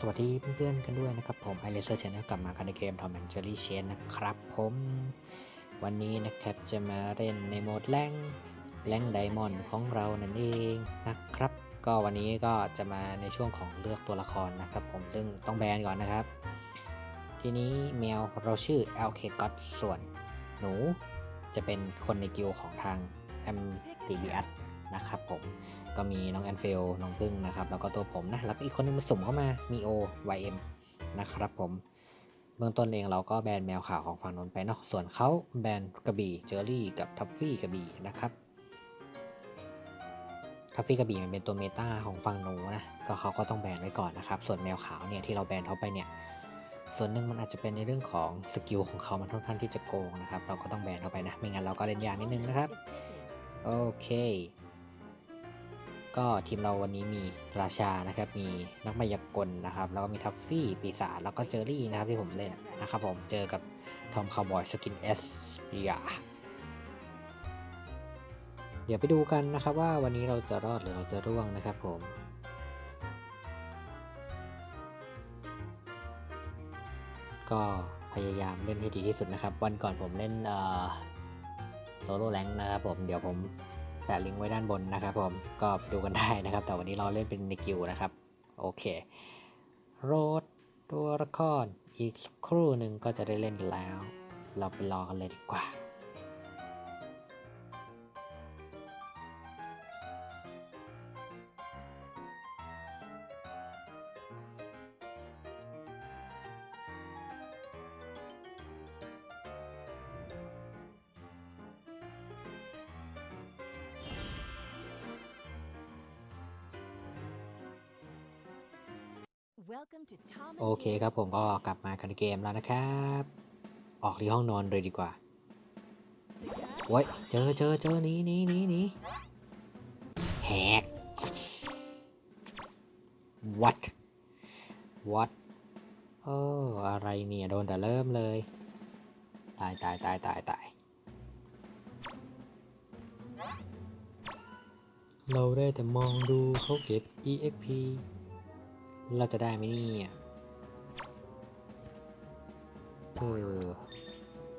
สวัสดีเพื่อนๆกันด้วยนะครับ ผมไอเลเซอร์ชแนลกลับมากันในเกมทอมแอนเจอรี่เชนนะครับผมวันนี้นะครับจะมาเล่นในโหมดแรงแรงไดมอนด์ของเรานั่นเองนะครับ ก็วันนี้ก็จะมาในช่วงของเลือกตัวละครนะครับ ผมซึ่งต้องแบนก่อนนะครับ ทีนี้แมวเราชื่อ LK God ส่วนหนูจะเป็นคนในกิลของทาง m d b s นะครับผมก็มีน้องแอนเฟลน้องพึ่งนะครับแล้วก็ตัวผมนะแล้วก็อีกคนนึงมาสุ่มเข้ามามีโอ YM นะครับผมเบื้องต้นเองเราก็แบนแมวขาวของฝั่งนนไปเนาะส่วนเขาแบนกระบี่เจอรี่กับทัฟฟี่กระบี่นะครับทัฟฟี่กระบี่มันเป็นตัวเมตาของฝั่งหนูนะก็เขาก็ต้องแบนไว้ก่อนนะครับส่วนแมวขาวเนี่ยที่เราแบนเขาไปเนี่ยส่วนหนึ่งมันอาจจะเป็นในเรื่องของสกิลของเขามันค่อนข้างที่จะโกงนะครับเราก็ต้องแบนเขาไปนะไม่งั้นเราก็เล่นยากนิดนึงนะครับโอเค ก็ทีมเราวันนี้มีราชานะครับ มีนักมายากลนะครับ แล้วก็มีทัฟฟี่ปีศาจแล้วก็เจอรี่นะครับที่ผมเล่นนะครับผมเจอกับทอมคาวบอยสกินเอสยาเดี๋ยวไปดูกันนะครับว่าวันนี้เราจะรอดหรือเราจะร่วงนะครับผมก็พยายามเล่นให้ดีที่สุดนะครับ วันก่อนผมเล่นโซโล่แรงนะครับผมเดี๋ยวผม แปะลิงก์ไว้ด้านบนนะครับผมก็ไปดูกันได้นะครับ แต่วันนี้เราเล่นเป็นในกิวนะครับ โอเคโรดตัวละครอีกครู่หนึ่งก็จะได้เล่นแล้ว เราไปรอกันเลยดีกว่า โอเคครับผมก็กลับมากันในเกมแล้วนะครับ ออกที่ห้องนอนเลยดีกว่าโอ้ยเจอเจอเจอหนี้นี้นี้นี้แหก what what โอ้อะไรเนี่ยโดนแต่เริ่มเลย ตายตายตายตายตายเราได้แต่มองดูเขาเก็บ EXP เราจะได้ไหมนี่เออ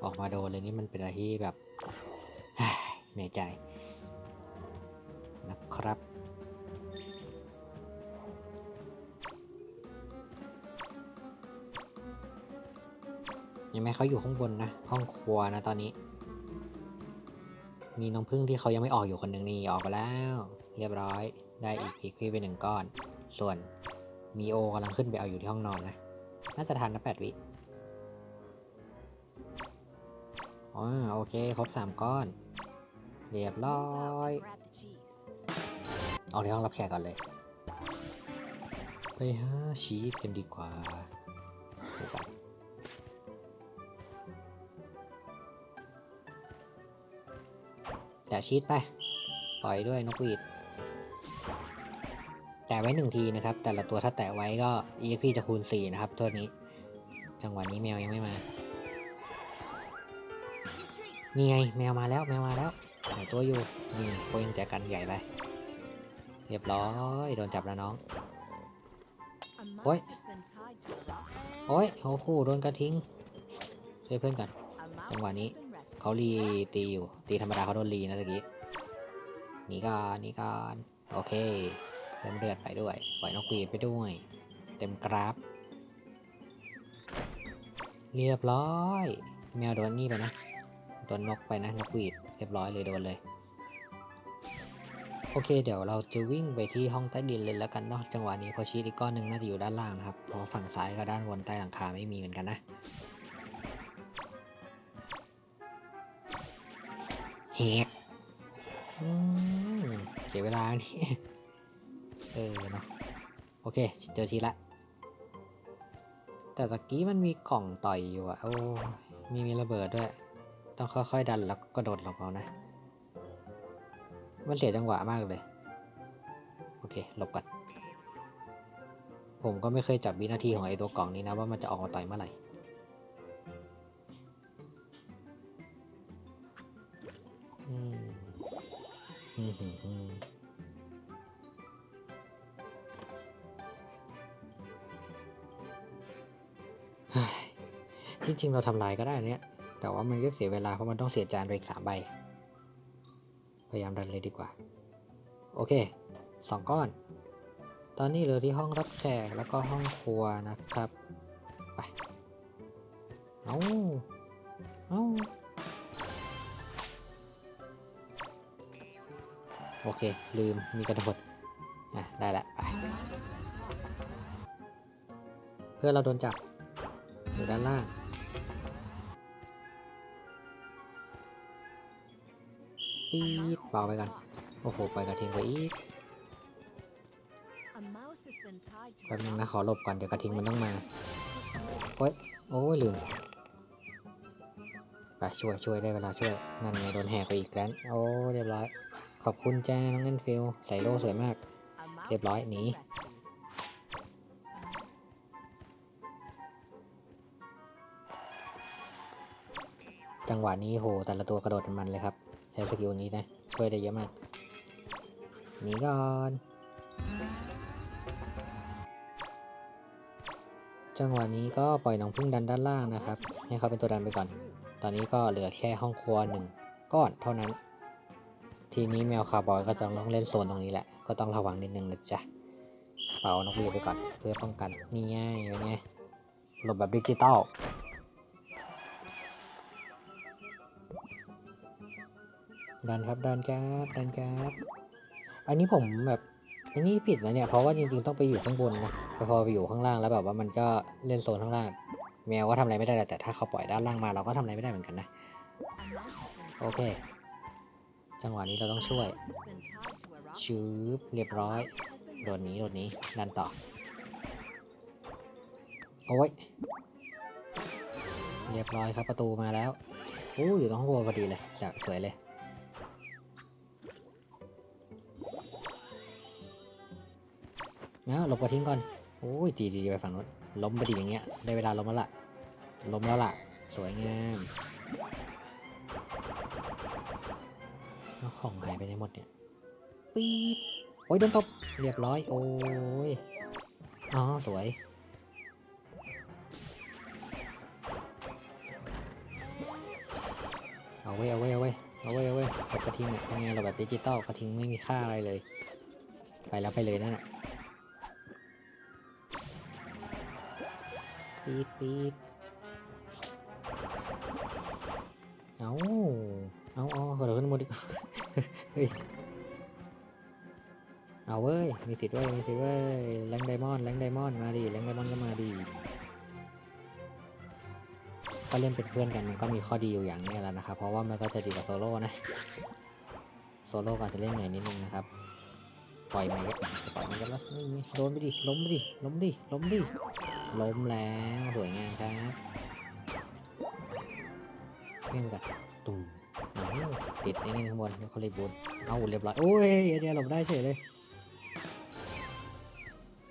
ออกมาโดนเลยนี่มันเป็นอะไรที่แบบเหนื่อยใจ นะครับ ยังไม่เขาอยู่ข้างบนนะ ห้องครัวนะตอนนี้ มีน้องพึ่งที่เขายังไม่ออกอยู่คนหนึ่งนี่ ออกไปแล้ว เรียบร้อย ได้อีกพีควีไปหนึ่งก้อน ส่วน มีโอกำลังขึ้นไปเอาอยู่ที่ห้องนอนนะ น่าจะทันนะแปดวิอ๋อโอเค ครบสามก้อน เรียบร้อยเอาที่ห้องรับแขกก่อนเลย ไปหาชีสกันดีกว่าดูกันแต่ชีสไป ปล่อยด้วยนกหวีด แตะไว้หนึ่งทีนะครับ แต่ละตัวถ้าแตะไว้ก็ EXP จะคูณ 4 นะครับตัวนี้ จังหวะนี้แมวยังไม่มา นี่ไงแมวมาแล้วแมวมาแล้วหายตัวอยู่ นี่โคยังแจกันใหญ่ไป เรียบร้อย โดนจับแล้วน้อง โอ้ย โอ้ยโอ้โหโดนกระทิ้ง ช่วยเพื่อนกัน จังหวะนี้เขารีตีอยู่ ตีธรรมดาเขาโดนรีนะตะกี้หนี่ก่อนหนี่ก่อนโอเค มเลือดไปด้วย ปล่อยนกหวีดไปด้วย เต็มกราฟ เรียบร้อย แมวโดนนี่ไปนะ โดนนกไปนะ นกหวีด เรียบร้อยเลยโดนเลย โอเค เดี๋ยวเราจะวิ่งไปที่ห้องใต้ดินเลยแล้วกันเนาะ จังหวะนี้พอชีตอีกก้อนหนึ่งน่าจะอยู่ด้านล่างนะครับ เพราะฝั่งซ้ายกับด้านบนใต้หลังคาไม่มีเหมือนกันนะเฮกอืมเสียเวลานี่ ออเนาะโอเคเจอชีละ แต่ตะกี้มันมีกล่องต่อยอยู่อะโอ้มีมีระเบิดด้วย ต้องค่อยๆดันแล้วก็โดดหลบเอานะ มันเสียจังหวะมากเลย โอเคหลบก่อน ผมก็ไม่เคยจับวินาทีของไอตัวกล่องนี้นะว่ามันจะออกมาต่อยเมื่อไหร่อืมอืม ที่จริงเราทำลายก็ได้เนี่ย แต่ว่ามันก็เสียเวลาเพราะมันต้องเสียจานไปอีกสามใบ พยายามดันเลยดีกว่า โอเคสองก้อน ตอนนี้เหลือที่ห้องรับแขกแล้วก็ห้องครัวนะครับ ไป เอาเอาโอเค ลืมมีกระโดดอะ ได้ละไป เพื่อเราโดนจับ อยู่ด้านล่างปี๊ดเบาไปกัน โอ้โหไปกระทิงไปอีกแป๊บนึงนะขอหลบก่อนเดี๋ยวกระทิงมันต้องมาโอ้ยโอ้ยลืมไปช่วยช่วยได้เวลาช่วย นั่นไงโดนแหกไปอีกแล้วโอ้เรียบร้อย ขอบคุณจ้าน้องเล่นฟิลใส่โล่สวยมาก เรียบร้อยหนี จังหวะนี้โหแต่ละตัวกระโดดมันเลยครับ ใช้สกิลนี้นะ ช่วยได้เยอะมากหนีก่อน จังหวะนี้ก็ปล่อยน้องพึ่งดันด้านล่างนะครับ ให้เขาเป็นตัวดันไปก่อน ตอนนี้ก็เหลือแค่ห้องครัวหนึ่งก้อนเท่านั้น ทีนี้แมวคาร์บอยก็จะต้องเล่นโซนตรงนี้แหละ ก็ต้องระวังนิดนึงนะจ๊ะ เป่านกหวีดไปก่อนเพื่อป้องกัน นี่ไงเป็นไงหลบแบบดิจิตอล ดันครับดันครับดันครับอันนี้ผมแบบอันนี้ผิดนะเนี่ยเพราะว่าจริงๆต้องไปอยู่ข้างบนนะแต่พอไปอยู่ข้างล่างแล้วแบบว่ามันก็เล่นโซนข้างล่าง แมวก็ทำอะไรไม่ได้แต่ถ้าเขาปล่อยด้านล่างมาเราก็ทำอะไรไม่ได้เหมือนกันนะโอเค จังหวะนี้เราต้องช่วยชืบเรียบร้อยโดดหนี้โดดหนี้ดันต่อโอ้ยเรียบร้อยครับประตูมาแล้วอู้อยู่ตรงห้องครัวพอดีเลยแบบสวยเลย นะหลบกระทิ้งก่อนโอ้ยดีดีไปฝั่งนู้นล้มไปดีอย่างเงี้ยได้เวลาล้มแล้วล่ะล้มแล้วล่ะ สวยงามแล้วของหายไปไหนหมดเนี่ยปี๊ดโอ้ยโดนตบเรียบร้อยโอ้ยอ๋อสวยเอาไว้เอาไว้เอาไว้เอาไว้เอาไว้กระทิงเนี่ยเป็นไงเราแบบดิจิตอลกระทิงไม่มีค่าอะไรเลย ไปแล้วไปเลยนั่นแหละ ปีดปีดเอาเอาเอากระโดดขึ้นมดีกเฮ้ย เอาเว้ย มีสิทธิ์เว้ย มีสิทธิ์เว้ย แรงไดมอนด์แรงไดมอนด์มาดิแรงไดมอนด์ก็มาดิก็เล่นเป็นเพื่อนกันมันก็มีข้อดีอยู่อย่างนี้แหละนะครับ เพราะว่ามันก็จะดีกว่าโซโล่นะ โซโล่ก็อาจจะเล่นเหนื่อยนิดนึงนะครับ ปล่อยมันก็ปล่อยมันกันแล้วไม่มีโดนไปดิ ล้มไปดิ ล้มดิ ล้มดิ ล้มแล้วสวยงามครับเล่นกันตุ่มเอาติดนี่นี่ข้างบนนี่เขาเลยบุญเอาเรียบร้อยโอ้ยเดี๋ยวหลบได้เฉยเลย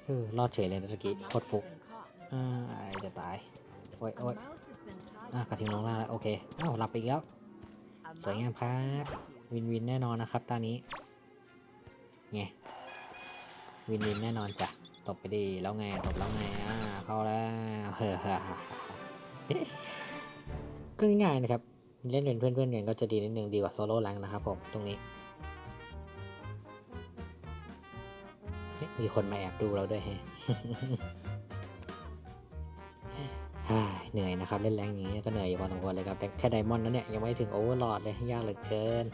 เออรอดเฉยเลยนะตะกี้โคตรฟุกอ่าจะตายโอ้ยโอ้ยอะกระทิงลงล่าแล้วโอเคอ้าวหลับไปอีกแล้วสวยงามครับวินวินแน่นอนนะครับตอนนี้ไงวินวินแน่นอนจ้ะ ตบไปดีแล้วไงตบแล้วไงอ่าเข้าแล้วเฮ้อเฮ้อก็ง่ายๆนะครับ เล่นเป็นเพื่อนๆกันก็จะดีนิดนึงดีกว่าโซโล่แรงนะครับผมตรงนี้มีคนมาแอบดูเราด้วยแฮะเหนื่อยนะครับ เล่นแรงอย่างนี้ก็เหนื่อยอยู่พอสมควรเลยครับแต่แค่ไดมอนด์นั้นเนี่ย ยังไม่ถึงโอเวอร์ลอดเลยยากเหลือเกิน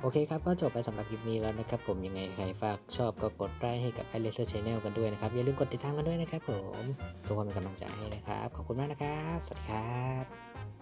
โอเคครับ ก็จบไปสำหรับคลิปนี้แล้วนะครับผมยังไงใครฝากชอบก็กดไลค์ให้กับ i l e s e r Channel กันด้วยนะครับ อย่าลืมกดติดตามกันด้วยนะครับผม ทุกคนเป็นกำลังใจให้นะครับ ขอบคุณมากนะครับ สวัสดีครับ